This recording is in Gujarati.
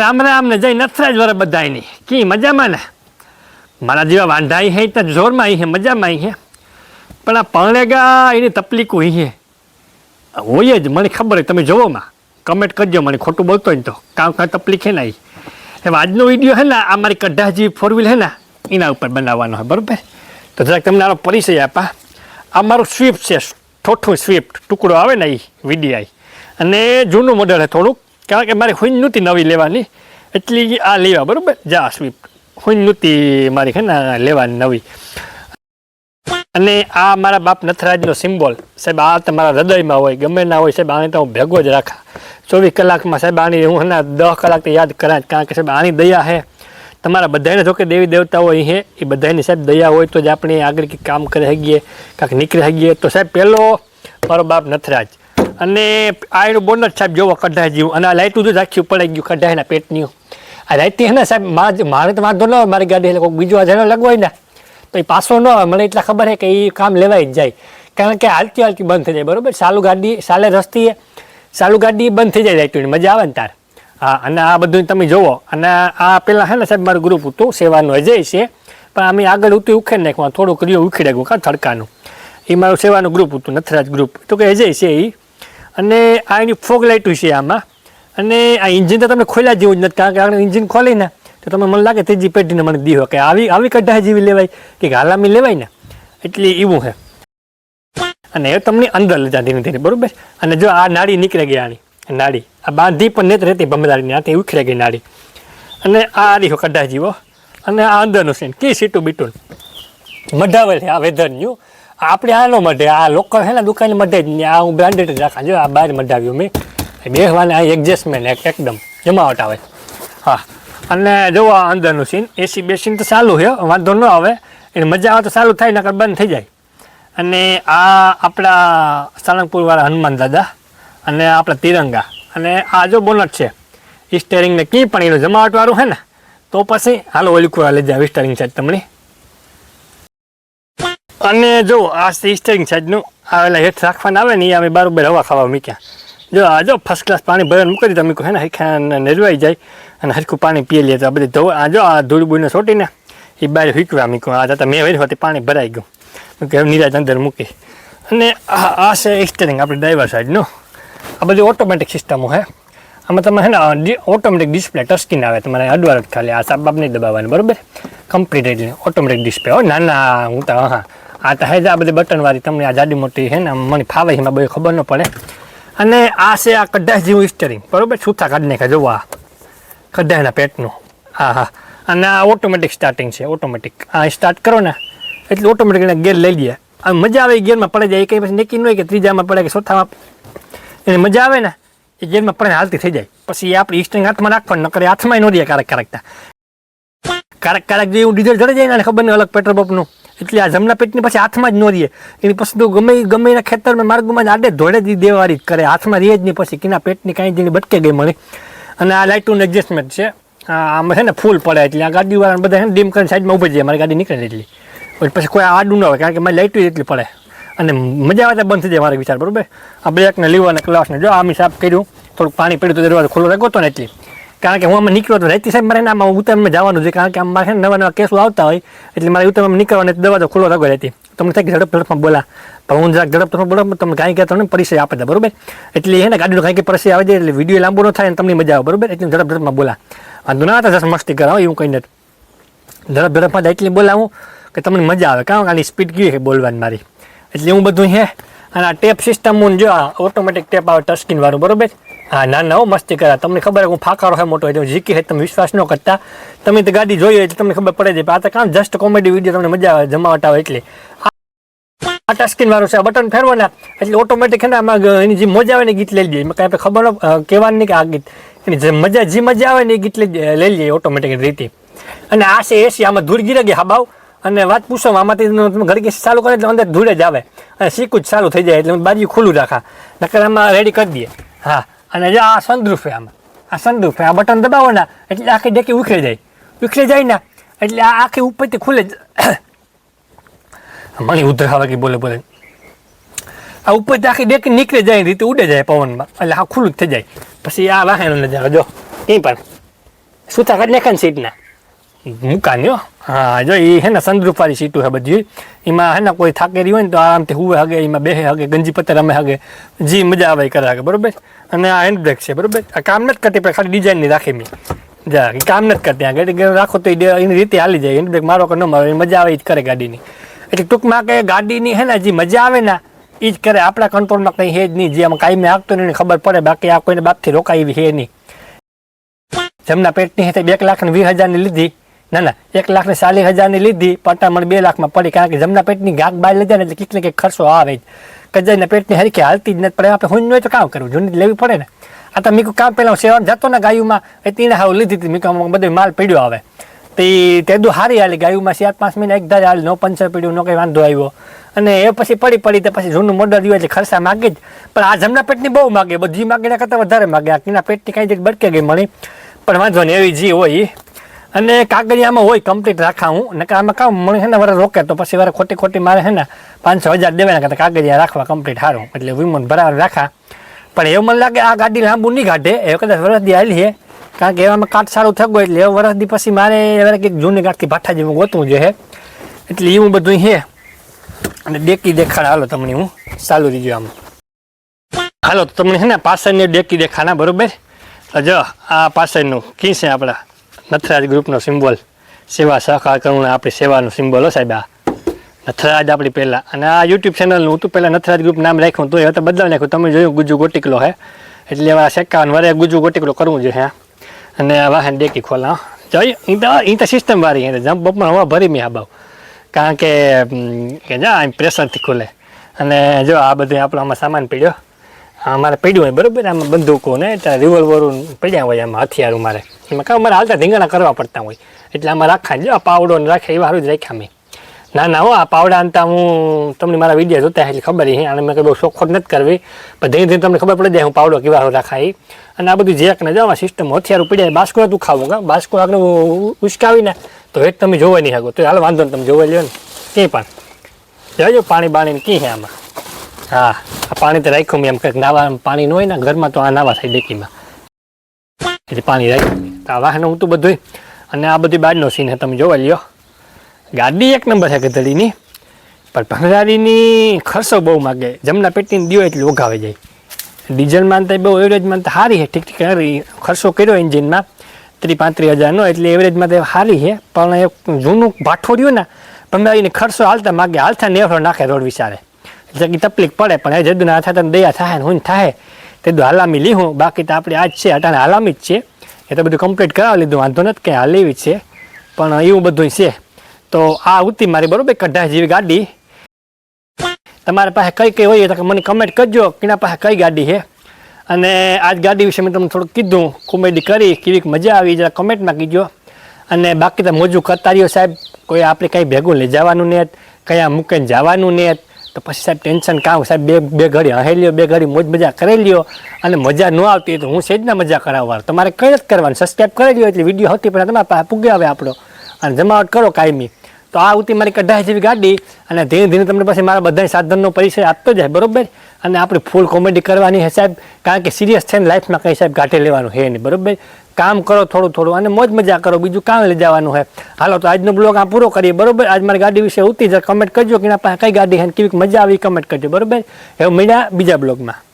રામ રામ ને જય નથરાજ વર બધાયની. કી મજામાં ને? મારા જેવા વાંઢાઈ હે, તો જોરમાં અહીં મજામાં અહીં પણ આ પરણેગા એની તકલીફો અહીં હોય જ, મને ખબર હોય, તમે જોવોમાં કમેન્ટ કરજો, મને ખોટું બોલતો ને તો. કામ કાંઈ તકલીફ હે ને હવે આજનો વીડિયો હે ને, આ મારી કઢાજી ફોર વ્હીલ હે ને, એના ઉપર બનાવવાનો હોય બરાબર? તો જરાક તમને આનો પરિચય આપા. આ મારું સ્વિફ્ટ છે, ઠોઠું સ્વિફ્ટ ટુકડો આવે ને એ વીડીઆઈ અને જૂનું મોડલ છે થોડુંક. કારણ કે મારે હુંજ નહોતી નવી લેવાની. એટલી આ લેવા, બરાબર? જા સ્વીપ હુંજ નહોતી મારી છે ને લેવાની નવી. અને આ મારા બાપ નથરાજનો સિમ્બોલ. સાહેબ, આ તમારા હૃદયમાં હોય, ગમે ના હોય, સાહેબ, આને તો હું ભેગો જ રાખા. ચોવીસ કલાકમાં, સાહેબ, આની હું એના દસ કલાક યાદ કરા કારણ કે સાહેબ, આની દયા હે. તમારા બધાને જો કે દેવી દેવતાઓ અહીં હે, એ બધાની સાહેબ દયા હોય તો જ આપણે આગળ કંઈક કામ કરી શકીએ, કાંઈક નીકળી શકીએ. તો સાહેબ પહેલો મારો બાપ નથરાજ. અને આ એનું બોનટ સાહેબ જોવો કઢાઈ જેવું અને આ લાઇટું જ રાખ્યું પડાઈ ગયું, કઢાઈના પેટની. આ લાઇટથી હે ને સાહેબ, મારે મારે તો વાંધો ન હોય મારી ગાડી એટલે કોઈ બીજું આ લગવાય ને, તો એ પાછો ન આવે. મને એટલા ખબર છે કે એ કામ લેવાય જ જાય. કારણ કે હાલતી હાલતી બંધ થઈ જાય, બરાબર? સાલુ ગાડી, સાલે રસ્તી સાલુ ગાડી બંધ થઈ જાય લાઇટની મજા આવે ને તાર. હા, અને આ બધું તમે જોવો. અને આ પેલા હે ને સાહેબ, મારું ગ્રુપ હતું, સેવાનું અજય છે. પણ અમે આગળ ઉતું ઉખેડ નાખવા થોડુંક રહ્યું, ઉખેડે ગયું કાં થડકાનું એ મારું સેવાનું ગ્રુપ હતું, નથરાજ ગ્રુપ. તો કે અજય છે એ અને આ એની ફોગ લાઇટું છે આમાં. અને આ ઇન્જિન તો તમે ખોલ્યા જેવું જ નથી, કારણ કે ઇન્જિન ખોલીને તો તમે મને લાગે ત્રીજી પેઢીને મને દીધો કે આવી આવી કઢાઈ જેવી લેવાય કે ગાલામી લેવાય ને? એટલે એવું છે અને એ તમને અંદર લેતા ધીરે ધીરે બરોબર? અને જો આ નાડી નીકળી ગઈ આની નાળી. આ બાંધી પણ નથી રહેતી ભમદારીની આથી ઉખરે ગઈ નાડી અને આ આરી કઢાઈ જીવો. અને આ અંદરનું છે કે સીટું બીટું. મઢાવેલ છે આ વેધરનું આપણે આનો મઢે, આ લોકલ છે ને દુકાન મઢે જ આ હું બ્રાન્ડેડ જ રાખા, જો આ બહાર મઢાવ્યું મેં. બેસવાને આ એડજસ્ટમેન્ટ એક એકદમ જમાવટ આવે. હા. અને આ અંદરનું સીન એસી બેસીન તો ચાલુ છે, વાંધો ન આવે. એને મજા આવે તો ચાલુ થાય, નકર બંધ થઈ જાય. અને આ આપણા સાળંગપુરવાળા હનુમાન દાદા અને આપણા તિરંગા. અને આ જો બોનટ છે સ્ટેરિંગને કી પણ એનું જમાવટવાળું છે ને, તો પછી હાલો ઓલી કુરા લઈ જાય સ્ટેરિંગ સાઈડ તમને. અને જો, આ સ્ટેરિંગ સાઈડનું આ પેલા હેઠ રાખવાના આવે ને એ અમે બરાબર હવા ખાવા મૂક્યા. જો, આ જો ફર્સ્ટ ક્લાસ પાણી ભરણ મૂકી દીધું. અમે હે ને, હરખા નરવાઈ જાય અને હરખું પાણી પી લઈએ તો આ બધી ધોવા આ જો, આ ધૂળ બૂળને સોટીને એ બહાર હીકવા મૂક્યું આ જતા મેં વળી હોતી પાણી ભરાઈ ગયું. કે નિરાજ અંદર મૂકી. અને આ આ છે સ્ટેરિંગ આપણી ડ્રાઈવર સાઈડનું આ બધી ઓટોમેટિક સિસ્ટમો હે આમાં તમે હે ને ઓટોમેટિક ડિસ્પ્લે ટચસ્ક્રીન આવે, તમારે અડવાર જ ખાલી આ સાબાબ નહીં દબાવવાનું, બરોબર? કમ્પ્લીટ એટલે ઓટોમેટિક ડિસ્પ્લે હો ના ના હું તો હા. આ તો હેજ આ બધી બટનવાળી તમને આ જાડી મોટી છે ને મને ફાવે એમાં બધી ખબર ન પડે. અને આ છે આ કઢાઈ જેવું સ્ટરિંગ બરોબર? છૂટા કાઢી નાખે જોવો આ. કઢાઈના પેટનું. હા હા. અને આ ઓટોમેટિક સ્ટાર્ટિંગ છે, ઓટોમેટિક. આ સ્ટાર્ટ કરો ને, એટલે ઓટોમેટિક એને ગેર લઈ લે. અને મજા આવે એ ગેરમાં પડે જાય, એ કંઈ પછી નક્કી ન હોય કે ત્રીજામાં પડે કે ચોથામાં. એને મજા આવે ને, એ ગેરમાં પડે હાલતી થઈ જાય. પછી આપણે સ્ટ્રિંગ હાથમાં રાખવાનું નકર હાથમાં ન રહે ક્યારેક ક્યારેક ક્યારેક ક્યારેક જે એવું ડીઝલ ચડી જાય ને ખબર નહીં, અલગ પેટ્રોલ પંપનું એટલે આ જમના પેટની પછી હાથમાં જ ન રહે એની પછી તો ગમે ગમે એના ખેતરમાં માર્ગમાં જ આડે ધોળે જ દેવારી કરે. હાથમાં રહીએ જ નહીં પછી. કિના પેટની કાંઈ જેની બટકે ગઈ મને. અને આ લાઇટનું એડજસ્ટમેન્ટ છે. આમાં છે ને ફૂલ પડે એટલે આ ગાડીવાળાને બધા છે ને ડીમ કરીને સાઈડમાં ઊભી જાય મારી ગાડી નીકળે એટલી. પછી કોઈ આડું ન હોય, કારણ કે મારી લાઇટો એટલી પડે. અને મજા આવે બંધ થઈ જાય મારા વિચાર, બરાબર? આ બ્રેકને લીવર અને ક્લાસને જો આમ સાફ કર્યું, થોડુંક પાણી પડ્યું તો દરવાજો ખુલ્લો રાખ્યો હતો ને એટલી. કારણ કે હું આમાં નીકળ્યો તો રહેતી સાહેબ, મારે આમાં ઉતારમાં જવાનું છે, કારણ કે આમ મારે નવા નવા કેસો આવતા હોય, એટલે મારે ઉત્તરમાં નીકળવાની એટલે દરવાજો ખુલ્લો રાખો રહેતી. તમને થાય કે ઝડપ ઝડપમાં બોલા. પણ હું જરાક ઝડપ ઝડપ બોલો તમને કાંઈ કહેતો તમને પરિચય આપે છે, બરોબર? એટલે એને ગાડીનો કાંઈ કે પરિચય આવે છે, એટલે વીડિયો લાંબો ન થાય અને તમને મજા આવે, બરોબર? એટલે ઝડપ ઝડપમાં બોલા. વાંધો ના હતા જस्ट મસ્તી કરાવો, એવું કંઈ નથી. ઝડપ ઝડપમાં તો એટલી બોલાવું કે તમને મજા આવે. કારણ કે, આની સ્પીડ કેવી છે બોલવાની મારી? એટલે હું બધું હે અને આ ટેપ સિસ્ટમ હું જો ઓટોમેટિક ટેપ આવે ટચ સ્ક્રીન વાળું, બરોબર? હા, ના ના, હો, મસ્તી કરા. તમને ખબર હું ફાકારો હોય મોટો હોય જીકી હોય તમે વિશ્વાસ ન કરતા. તમે તો ગાડી જોઈ હોય તો તમને ખબર પડે છે. આ તો કામ જસ્ટ કોમેડી વીડિયો તમને મજા આવે જમાવટ આવે એટલે. આ ટચ વાળું છે બટન ફેરવો ને, એટલે ઓટોમેટિક છે ને, આમાં એની જે મજા આવે ને ગીત લઈ લઈએ એમાં કાંઈ ખબર કહેવાનું નહીં કે આ ગીત. એની જે મજા જે મજા આવે ને એ ગીત લઈ લઈ લઈએ ઓટોમેટિક રીતે. અને આ છે એસી આમાં ધૂળ ગીરે ગયા હાબાવ અને વાત પૂછો આમાંથી તમે ઘડી ચાલુ કરે એટલે અંદર ધૂળે જ આવે. અને સીકું જ ચાલુ થઈ જાય એટલે બાજુ ખુલ્લું રાખા. નકર આમાં રેડી કરી દઈએ. હા. અને જો આ સંદ્રુફ છે આમાં. આ સંદ્રુફ આ બટન દબાવો ના, એટલે આખી ડેકી ઉખડી જાય. ઉખડી જાય ને, એટલે આ આખી ઉપરથી ખુલે જ. મને ઉધર આવે કે બોલે બોલે. આ ઉપરથી આખી ડેકી નીકળી જાય એ રીતે ઉડે જાય પવનમાં. એટલે આ ખુલ્લું જ થઈ જાય. પછી આ વાહનો નજારો જો. કંઈ પણ. સુતા કાઢી નાખે ને સીટના. મૂકાન્યો? હા, જો એ હે ને સંદરૂપવાળી સીટું છે બધી. એમાં હે ને કોઈ થાકેરી હોય ને તો આરામથી હુવે હગે એમાં બેહે હગે, ગંજી પત્તર અમે હગે. જી મજા આવે કરે હગે, બરોબર? અને આ હેન્ડ બ્રેક છે, બરોબર? આ કામ નથી કરતી, પણ ખાલી ડિઝાઇનની રાખી મેં. જા કામ નથી કરતી આ ગાડી રાખો તો એની રીતે હાલી જાય. હેન્ડ બ્રેક મારો કે ન મારો એની મજા આવે એ જ કરે ગાડીની. એટલે ટૂંકમાં કે ગાડીની હે ને જે મજા આવે ને એ જ કરે. આપણા કંટ્રોલમાં કંઈ હે જ નહીં. જે આમ કાંઈ આપતો નહીં ખબર પડે. બાકી આ કોઈને બાપથી રોકાય એવી હે નહીં. જમના પેટની હતી બે લાખ ને વીસ હજારની લીધી. ના ના, એક લાખ ને ચાલીસ હજારની લીધી પટામણ બે લાખમાં પડી, કારણ કે જમના પેટની ગાક બહાર લીધા ને એટલે કંઈક ને કંઈક ખર્ચો આવે જ. કજાઈના પેટની હરખી હાલતી જ નથી પડે આપણે હું તો કામ કરવું, જૂની લેવી પડે ને. આ તો મીકું કામ પહેલાં સેવા જતો ને ગાયુમાં, એ તીને હાવ લીધી હતી, મીકું બધો માલ પીડ્યો આવે. તે તેદું હારી હાલી, ગાયુમાં ચાર પાંચ મહિના એક ધારે હાલી નો પંચર પીડ્યું, નો કંઈ વાંધો આવ્યો. અને એ પછી પડી પડી તો પછી જૂનું મોડલ રહ્યું એટલે ખર્ચા માગે જ. પણ આ જમના પેટની બહુ માગે, બધી માગે કરતાં વધારે માગે, આ કીના પેટની કાંઈ જગ્યા બટકે ગઈ મળી. પણ વાંધો નહીં, એવી જી હોય. અને કાગળિયામાં હોય કમ્પ્લીટ રાખા હું. નકર આમાં કામ મને છે ને, વારે રોકે તો પછી વારે ખોટી ખોટી મારે છે ને, પાંચસો હજાર દેવાના કરતાં કાગળિયા રાખવા કમ્પ્લીટ સારું એટલે વિમોન બરાબર રાખા. પણ એવું મને લાગે આ ગાડી લાંબુ નહીં કાઢે. એ કદાચ વરસદી આવેલી છે. કારણ કે એવામાં કાટ સારું થયું એટલે એ વરસદી પછી મારે વરે કંઈક જૂની ગાંઠથી ભાઠા જેવું ગોતવું જોઈએ એટલે એવું બધું છે અને ડેકી દેખાડ. હાલો તમને હું ચાલુ રહીજો આમ. હાલો તમને છે ને પાછળની ડેકી દેખાના બરાબર? જો આ પાછળનું કી છે આપણા. નથરાજ ગ્રુપનો સિમ્બોલ. સેવા સહકાર કરુણા આપણી સેવાનો સિમ્બોલ હો સાહેબ આ. નથરાજ આપણી પહેલાં. અને આ યુટ્યુબ ચેનલનું હું તો પહેલાં નથરાજ ગ્રુપ નામ રાખ્યું તો એ તો બદલાવી નાખ્યું. તમે જોયું ગુજુ ગોટીકલો હે? એટલે એવા સેકાવન વરે ગુજુ ગોટીકલો કરવું જોઈએ હા. અને વાહન ડેકી ખોલા જોઈ એ તો સિસ્ટમ વાળી જમ્પ બપમાં હવા ભરી મેં આ બાવ કારણ કે જા પ્રેશરથી ખુલે. અને જો આ બધું આપણો આમાં સામાન પડ્યો. અમારે પડ્યું હોય બરાબર, આમાં બંદૂકો ને એટલે રિવોલ્વરો પડ્યા હોય આમાં હથિયારો મારે. એમાં કાં અમારે હાલતા ધીંગાણા કરવા પડતા હોય. એટલે આમાં રાખા જો આ પાવડો ને રાખે એવા સારું જ રાખ્યા મેં. ના ના, હો, આ પાવડા અંતા હું તમને મારા વીડિયો જોતા એટલે ખબર છે અને મેં બહુ શોખોટ નથી કરવી. પણ ધીરે ધીરે તમને ખબર પડી જાય હું પાવડો કેવા રાખા રાખાય અને આ બધું જેક ને જો આ સિસ્ટમ હથિયારો પડ્યા બાસ્કો તું ખાવું, કા? બાસ્કો આગળ ઉચકાવીને તો એક તમે જોવા નહીં શકો તો હાલ, વાંધો નહીં, તમે જોવા લ્યો ને. કંઈ પણ. જોજો પાણી બાણીને કી છે આમાં? હા. પાણી તો રાખ્યું મેં એમ કંઈક નાવા પાણી ન હોય ને ઘરમાં તો આ નાવા થાય ડેકીમાં. એટલે પાણી રાખ્યું તો આ વાહન હું તો બધું અને આ બધી બાજનો સીન છે, તમે જોવા લ્યો. ગાડી એક નંબર છે ગધડીની. પણ ભંગારીની ખર્ચો બહુ માગે. જમના પેટીને દિયો એટલે ઓઘાવે જાય. ડીઝલમાં તો બહુ એવરેજમાં તો સારી છે. ઠીક ઠીક સારી ખર્ચો કર્યો એન્જિનમાં ત્રીસ પાંત્રીસ હજારનો એટલે એવરેજમાં તો સારી છે. પણ એક જૂનું ભાઠો રહ્યું ને, ભંગારીને ખર્ચો હાલતા માગે. હાલતા નેફળો નાખે રોડ વિચારે. એટલે તકલીફ પડે, પણ એ જદુના તને દયા થાય હું થાય. તે તો હાલામી લીહું, બાકી તો આપણે આજ છે, અટાણે હાલામી જ છે. એ તો બધું કમ્પ્લીટ કરાવી લીધું, વાંધો નથી કંઈ હાલેવી જ છે. પણ એવું બધું છે. તો આ ઉતી મારી બરોબર કઢાઈ જેવી ગાડી. તમારા પાસે કઈ કઈ હોય તો મને કમેન્ટ કરજો કે એના પાસે કઈ ગાડી છે. અને આજ ગાડી વિશે મેં તમને થોડુંક કીધું, કોમેડી કરી કેવી મજા આવી, જરા કમેન્ટમાં કીજો. અને બાકી તો મોજું કરતા રહ્યો સાહેબ, કોઈ આપણે કંઈ ભેગું લઈ જવાનું ને કયા મૂકીને જવાનું ને તો પછી સાહેબ ટેન્શન કામ સાહેબ બે બે ઘડી હહેલ્યો, બે ઘડી મોજ મજા કરી લ્યો અને મજા ન આવતી તો હું સેજના મજા કરાવવા તમારે કંઈ જ કરવાનું સબસ્ક્રાઈબ કરી લ્યો એટલે વીડિયો હતી પણ તમારા પાસે પૂગે આવે આપણો. અને જમાવટ કરો કાયમી. તો આ ઉતી મારી કઢાઈ જેવી ગાડી અને ધીરે ધીરે તમને પછી મારા બધા સાધનનો પરિચય આપતો જાય, બરોબર? અને આપણે ફૂલ કોમેડી કરવાની છે સાહેબ. કારણ કે સિરિયસ છે ને લાઈફમાં કંઈ સાહેબ ગાંઠે લેવાનું હે નહીં, બરોબર? કામ કરો થોડું થોડું અને મોજ મજા કરો, બીજું કામ લઈ જવાનું છે હાલો, તો આજનો બ્લોગ આ પૂરો કરીએ, બરોબર? આજ મારી ગાડી વિશે ઉતરી જાય કમેન્ટ કરજો કે એના પાસે કઈ ગાડી હે કેવી મજા આવી કમેન્ટ કરજો, બરોબર? હવે મળ્યા બીજા બ્લોગમાં.